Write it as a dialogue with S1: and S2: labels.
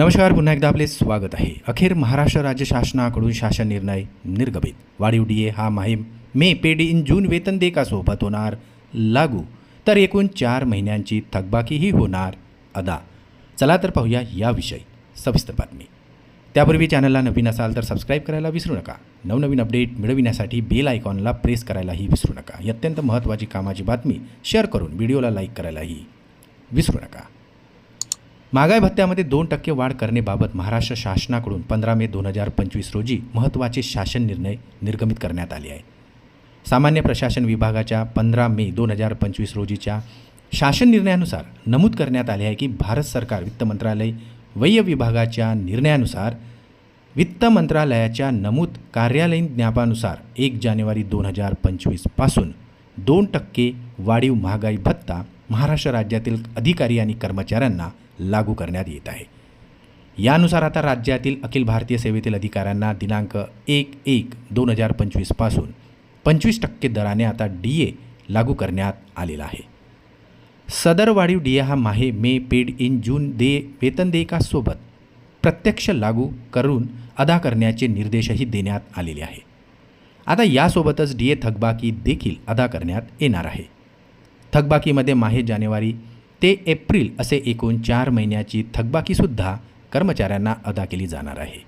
S1: नमस्कार पुन्हा एकदा आपले स्वागत आहे. अखेर महाराष्ट्र राज्य शासनाकडून शासन निर्णय निर्गमित. वाढीव डी ए हा माहीम मे पेड इन जून वेतन देकासोबत होणार लागू. तर एकूण चार महिन्यांची थकबाकीही होणार अदा. चला तर पाहूया याविषयी सविस्तर बातमी. त्यापूर्वी चॅनलला नवीन असाल तर सबस्क्राईब करायला विसरू नका. नवनवीन अपडेट मिळविण्यासाठी बेल आयकॉनला प्रेस करायलाही विसरू नका. ही अत्यंत महत्त्वाची कामाची बातमी. शेअर करून व्हिडिओला लाईक करायलाही विसरू नका. महागाई भत्त्यामध्ये दोन टक्के वाढ करण्याबाबत महाराष्ट्र शासनाकडून पंधरा मे दोन हजार पंचवीस रोजी महत्त्वाचे शासन निर्णय निर्गमित करण्यात आले आहे. सामान्य प्रशासन विभागाच्या पंधरा मे दोन हजार पंचवीस रोजीच्या शासन निर्णयानुसार नमूद करण्यात आले आहे की भारत सरकार वित्त मंत्रालय वैय विभागाच्या निर्णयानुसार वित्त मंत्रालयाच्या नमूद कार्यालयीन ज्ञापानुसार एक जानेवारी दोन हजार पंचवीसपासून दोन टक्के वाढीव महागाई भत्ता महाराष्ट्र राज्यातील अधिकारी आणि कर्मचाऱ्यांना लागू करण्यात येत आहे. यानुसार आता राज्यातील अखिल भारतीय सेवेतील अधिकाऱ्यांना दिनांक एक एक दोन हजार पंचवीसपासून पंचवीस टक्के दराने आता डी ए लागू करण्यात आलेला आहे. सदर वाढीव डी ए हा माहे मे पेड इन जून दे वेतन देयकासोबत प्रत्यक्ष लागू करून अदा करण्याचे निर्देशही देण्यात आलेले आहे. आता यासोबतच डी ए थकबाकी देखील अदा करण्यात येणार आहे. थकबाकीमध्ये माहे जानेवारी ते एप्रिल असे एकूण चार महिन्याची थकबाकीसुद्धा कर्मचाऱ्यांना अदा केली जाणार आहे.